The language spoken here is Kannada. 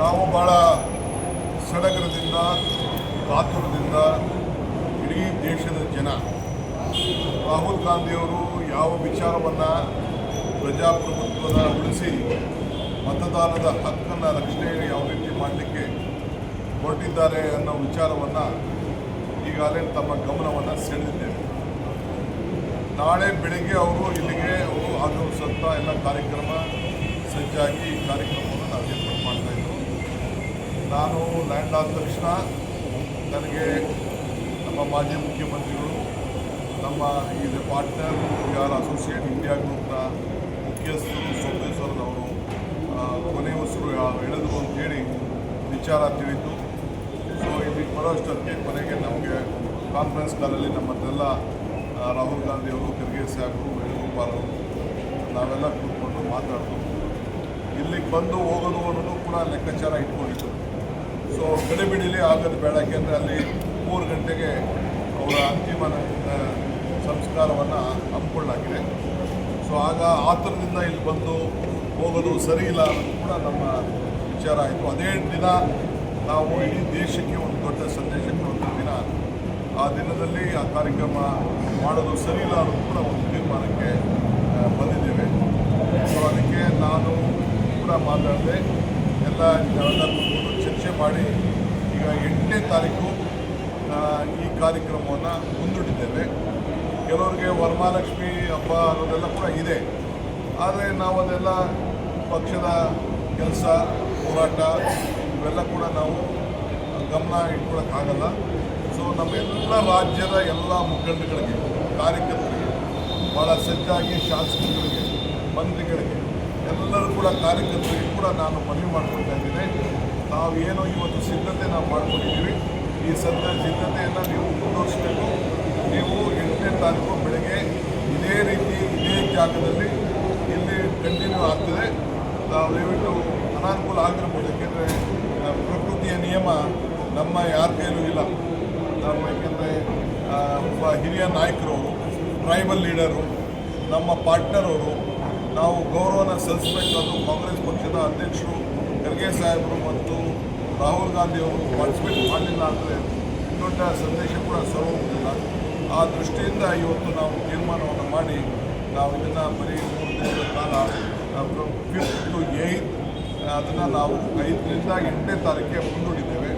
ನಾವು ಭಾಳ ಸಡಗರದಿಂದ, ಕಾತುರದಿಂದ ಇಡೀ ದೇಶದ ಜನ. ರಾಹುಲ್ ಗಾಂಧಿಯವರು ಯಾವ ವಿಚಾರವನ್ನು ಪ್ರಜಾಪ್ರಭುತ್ವದ ಉಳಿಸಿ ಮತದಾನದ ಹಕ್ಕನ್ನು ರಕ್ಷಣೆ ಯಾವ ರೀತಿ ಮಾಡಲಿಕ್ಕೆ ಹೊರಟಿದ್ದಾರೆ ಅನ್ನೋ ವಿಚಾರವನ್ನು ಈಗಾಗಲೇ ತಮ್ಮ ಗಮನವನ್ನು ಸೆಳೆದಿದ್ದೇವೆ. ನಾಳೆ ಬೆಳಿಗ್ಗೆ ಅವರು ಇಲ್ಲಿಗೆ, ಅವರು ಆಗಮಿಸುವಂಥ ಎಲ್ಲ ಕಾರ್ಯಕ್ರಮ, ಸಜ್ಜಾಗಿ ಈ ಕಾರ್ಯಕ್ರಮವನ್ನು ನಾವು ನಾನು ಲ್ಯಾಂಡ್ ಆದ ತಕ್ಷಣ ನನಗೆ ನಮ್ಮ ಮಾಜಿ ಮುಖ್ಯಮಂತ್ರಿಗಳು, ನಮ್ಮ ಈ ಪಾರ್ಟ್ನರ್, ಯಾರ ಅಸೋಸಿಯೇಟ್ ಇಂಡಿಯಾ ಗ್ರೂಪ್ನ ಮುಖ್ಯಸ್ಥರು ಸೋಮೇಶ್ವರದವರು ಕೊನೆ ಉಸಿರು ಹೇಳಿದ್ರು ಅಂತ ಹೇಳಿ ವಿಚಾರ ತಿಳಿತು. ಸೊ ಇಲ್ಲಿಗೆ ಬರೋಷ್ಟೊತ್ತಿಗೆ ಕೊನೆಗೆ ನಮಗೆ ಕಾನ್ಫರೆನ್ಸ್ ಕಾಲಲ್ಲಿ ನಮ್ಮನ್ನೆಲ್ಲ ರಾಹುಲ್ ಗಾಂಧಿಯವರು ಖರ್ಗೆ ಸಾಹೇಬರು ವೇಣುಗೋಪಾಲ್ ಅವರು ನಾವೆಲ್ಲ ಕೂತ್ಕೊಂಡು ಮಾತಾಡ್ತು ಇಲ್ಲಿಗೆ ಬಂದು ಹೋಗೋದು ಅನ್ನೋದು ಕೂಡ ಲೆಕ್ಕಾಚಾರ ಇಟ್ಕೊಂಡಿತ್ತು ಸೊ ಗಡಿಬಿಡಿಲಿ ಆಗೋದು ಬೇಡ, ಯಾಕೆಂದರೆ ಅಲ್ಲಿ ಮೂರು ಗಂಟೆಗೆ ಅವರ ಅಂತಿಮ ಸಂಸ್ಕಾರವನ್ನು ಹಮ್ಮಿಕೊಳ್ಳಾಗಿದೆ ಸೊ ಆಗ ಆತರದಿಂದ ಇಲ್ಲಿ ಬಂದು ಹೋಗಲು ಸರಿ ಇಲ್ಲ ಅನ್ನೋದು ಕೂಡ ನಮ್ಮ ವಿಚಾರ ಆಯಿತು. ಅದೇ ದಿನ ನಾವು ಇಡೀ ದೇಶಕ್ಕೆ ಒಂದು ದೊಡ್ಡ ಸಂದೇಶ ಕೊಡುವಂಥ ದಿನ. ಆ ದಿನದಲ್ಲಿ ಆ ಕಾರ್ಯಕ್ರಮ ಮಾಡೋದು ಸರಿ ಇಲ್ಲ ಅನ್ನೋದು ಕೂಡ ಒಂದು ತೀರ್ಮಾನಕ್ಕೆ ಬಂದಿದ್ದೇವೆ. ಸೊ ಅದಕ್ಕೆ ನಾನು ಕೂಡ ಮಾತಾಡಿದೆ, ಎಲ್ಲ ಮಾಡಿ ಈಗ ಎಂಟನೇ ತಾರೀಕು ಈ ಕಾರ್ಯಕ್ರಮವನ್ನು ಮುಂದೂಡಿದ್ದೇವೆ. ಕೆಲವರಿಗೆ ವರಮಹಾಲಕ್ಷ್ಮಿ ಹಬ್ಬ ಅನ್ನೋದೆಲ್ಲ ಕೂಡ ಇದೆ. ಆದರೆ ನಾವು ಅದೆಲ್ಲ ಪಕ್ಷದ ಕೆಲಸ, ಹೋರಾಟ, ಇವೆಲ್ಲ ಕೂಡ ನಾವು ಗಮನ ಇಟ್ಕೊಳಕ್ಕಾಗಲ್ಲ. ಸೊ ನಮ್ಮೆಲ್ಲ ರಾಜ್ಯದ ಎಲ್ಲ ಮುಖಂಡಗಳಿಗೆ, ಕಾರ್ಯಕರ್ತರಿಗೆ ಭಾಳ ಸಜ್ಜಾಗಿ ಶಾಸಕರಿಗೆ ಮಂತ್ರಿಗಳಿಗೆ, ಎಲ್ಲರೂ ಕೂಡ ಕಾರ್ಯಕರ್ತರಿಗೆ ಕೂಡ ನಾನು ಮನವಿ ಮಾಡ್ಕೊಳ್ತಾ ಇದ್ದೀನಿ. ನಾವು ಏನೋ ಇವತ್ತು ಸಿದ್ಧತೆ ನಾವು ಮಾಡ್ಕೊಂಡಿದ್ದೀವಿ. ಈ ಸದ್ದ ಸಿದ್ಧತೆಯನ್ನು ನೀವು ಮುಂದುವರಿಸಬೇಕು. ನೀವು ಎಂಟನೇ ತಾರೀಕು ಬೆಳಗ್ಗೆ ಇದೇ ರೀತಿ ಇದೇ ಜಾಗದಲ್ಲಿ ಇಲ್ಲಿ ಕಂಟಿನ್ಯೂ ಆಗ್ತದೆ. ನಾವು ದಯವಿಟ್ಟು ಅನಾನುಕೂಲ ಆಗಿರ್ಬೋದು. ಯಾಕೆಂದರೆ ಪ್ರಕೃತಿಯ ನಿಯಮ ನಮ್ಮ ಯಾರ ಕೈಲೂ ಇಲ್ಲ. ನಾವು ಯಾಕೆಂದರೆ ಒಬ್ಬ ಹಿರಿಯ ನಾಯಕರು, ಟ್ರೈಬಲ್ ಲೀಡರು, ನಮ್ಮ ಪಾರ್ಟ್ನರ್ ಅವರು, ನಾವು ಗೌರವನ ಸಲ್ಲಿಸಬೇಕಾದ್ರು ಕಾಂಗ್ರೆಸ್ ಪಕ್ಷದ ಅಧ್ಯಕ್ಷರು ಖರ್ಗೆ ಸಾಹೇಬರು ಮತ್ತು ರಾಹುಲ್ ಗಾಂಧಿ ಅವರು ಪಾರ್ಟಿಸಿಪೇಟ್ ಮಾಡಲಿಲ್ಲ ಅಂದರೆ ದೊಡ್ಡ ಸಂದೇಶ ಕೂಡ ಸರ್ವಿಲ್ಲ ಆ ದೃಷ್ಟಿಯಿಂದ ಇವತ್ತು ನಾವು ತೀರ್ಮಾನವನ್ನು ಮಾಡಿ ನಾವು ಇದನ್ನು ಬರೀ ಮೂರು ದಿನಗಳ ಕಾಲ ಫಿಫ್ತ್ ಟು ಏಯ್ತ್ ಅದನ್ನು ನಾವು ಐದರಿಂದ ಎಂಟನೇ ತಾರೀಕಿಗೆ ಮುಂದೂಡಿದ್ದೇವೆ